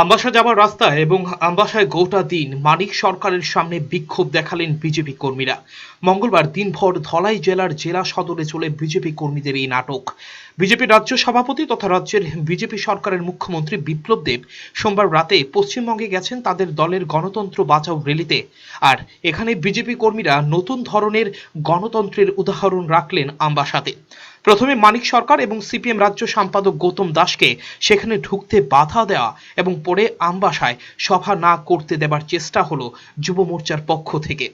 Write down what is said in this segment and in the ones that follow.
আমবাসা যাওয়ার রাস্তায় এবং আমবাসায় গোটা দিন মানিক সরকারের সামনে বিক্ষোভ দেখালেন বিজেপি কর্মীরা। মঙ্গলবার দিনভর ধলাই জেলার জেলা সদরে চলে বিজেপি কর্মীদের এই নাটক। বিজেপি রাজ্য সভাপতি তথা রাজ্যের বিজেপি সরকারের মুখ্যমন্ত্রী বিপ্লব দেব সোমবার রাতে পশ্চিমবঙ্গে গেছেন তাদের দলের গণতন্ত্র বাঁচাও র্যালিতে। আর এখানে বিজেপি কর্মীরা নতুন ধরনের গণতন্ত্রের উদাহরণ রাখলেন আমবাসাতে। প্রথমে মানিক সরকার এবং সিপিএম রাজ্য সম্পাদক গৌতম দাসকে সেখানে ঢুকতে বাধা দেওয়া এবং পরে আমবাসায় সভা না করতে দেবার চেষ্টা হলো যুব মোর্চার পক্ষ থেকে।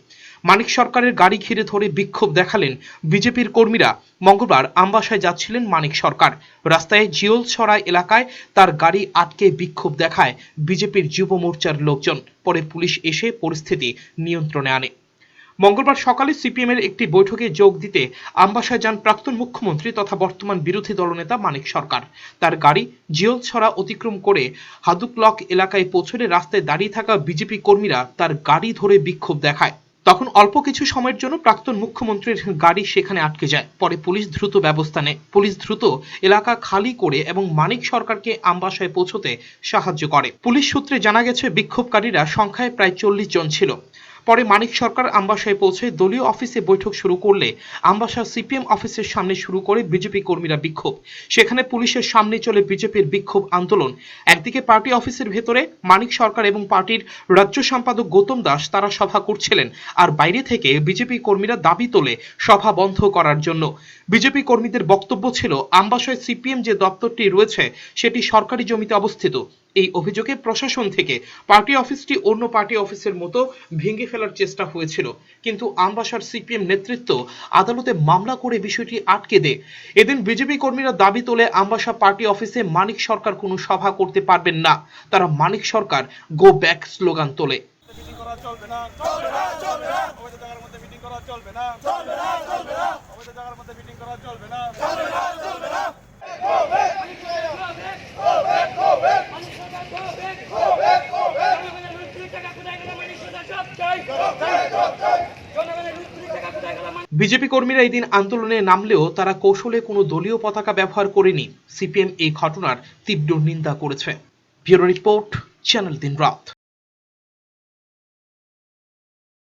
মানিক সরকারের গাড়ি ঘিরে ধরে বিক্ষোভ দেখালেন বিজেপির কর্মীরা। মঙ্গলবার আমবাসায় যাচ্ছিলেন মানিক সরকার। রাস্তায় জিওলছড়া এলাকায় তার গাড়ি আটকে বিক্ষোভ দেখায় বিজেপির যুব মোর্চার লোকজন। পরে পুলিশ এসে পরিস্থিতি নিয়ন্ত্রণে আনে। মঙ্গলবার সকালে সিপিএম এর একটি বৈঠকে যোগ দিতে আমবাসায় যান প্রাক্তন মুখ্যমন্ত্রী তথা বর্তমান বিরোধী দলনেতা মানিক সরকার। তার গাড়ি জিওলছড়া অতিক্রম করে হাদুকলক এলাকায় পৌঁছলে রাস্তায় দাঁড়িয়ে থাকা বিজেপি কর্মীরা তার গাড়ি ধরে বিক্ষোভ দেখায়। তখন অল্প কিছু সময়ের জন্য প্রাক্তন মুখ্যমন্ত্রীর গাড়ি সেখানে আটকে যায়। পরে পুলিশ দ্রুত ব্যবস্থা নেয়। পুলিশ দ্রুত এলাকা খালি করে এবং মানিক সরকারকে আমবাসায় পৌঁছতে সাহায্য করে। পুলিশ সূত্রে জানা গেছে, বিক্ষোভকারীরা সংখ্যায় প্রায় চল্লিশ জন ছিল। পরে মানিক সরকার আমবাসায় পৌঁছে দলীয় অফিসে বৈঠক শুরু করলে আমবাসা সিপিএম অফিসের সামনে শুরু করে বিজেপি কর্মীরা বিক্ষোভ। সেখানে পুলিশের সামনে চলে বিজেপির বিক্ষোভ আন্দোলন। একদিকে পার্টি অফিসের ভেতরে মানিক সরকার এবং পার্টির রাজ্য সম্পাদক গৌতম দাস তারা সভা করছিলেন আর বাইরে থেকে বিজেপি কর্মীরা দাবি তোলে সভা বন্ধ করার জন্য। বিজেপি কর্মীদের বক্তব্য ছিল, আমবাসায় সিপিএম যে দপ্তরটি রয়েছে সেটি সরকারি জমিতে অবস্থিত। এই অভিযোগে প্রশাসন থেকে পার্টি অফিসটি অন্য পার্টি অফিসের মতো ভেঙে ফেলার চেষ্টা হয়েছিল। কিন্তু আমবাসার সিপিএম নেতৃত্ব আদালতে মামলা করে বিষয়টি আটকে দেয়। এদিন বিজেপি কর্মীরা দাবি তোলে, আমবাসা পার্টি অফিসে মানিক সরকার কোনো সভা করতে পারবেন না। তারা মানিক সরকার গো ব্যাক স্লোগান তোলে। চলবে না চলবে না চলবে না অবৈধ জায়গার মধ্যে মিটিং করা চলবে না। চলবে না চলবে না অবৈধ জায়গার মধ্যে মিটিং করা চলবে না। বিজেপি কর্মীরা এদিন দিন আন্দোলনে নামলেও তারা কৌশলে কোনো দলীয় পতাকা ব্যবহার করেনি। সিপিএম এই ঘটনার তীব্র নিন্দা করেছে। ব্যুরো রিপোর্ট, চ্যানেল দিন রাত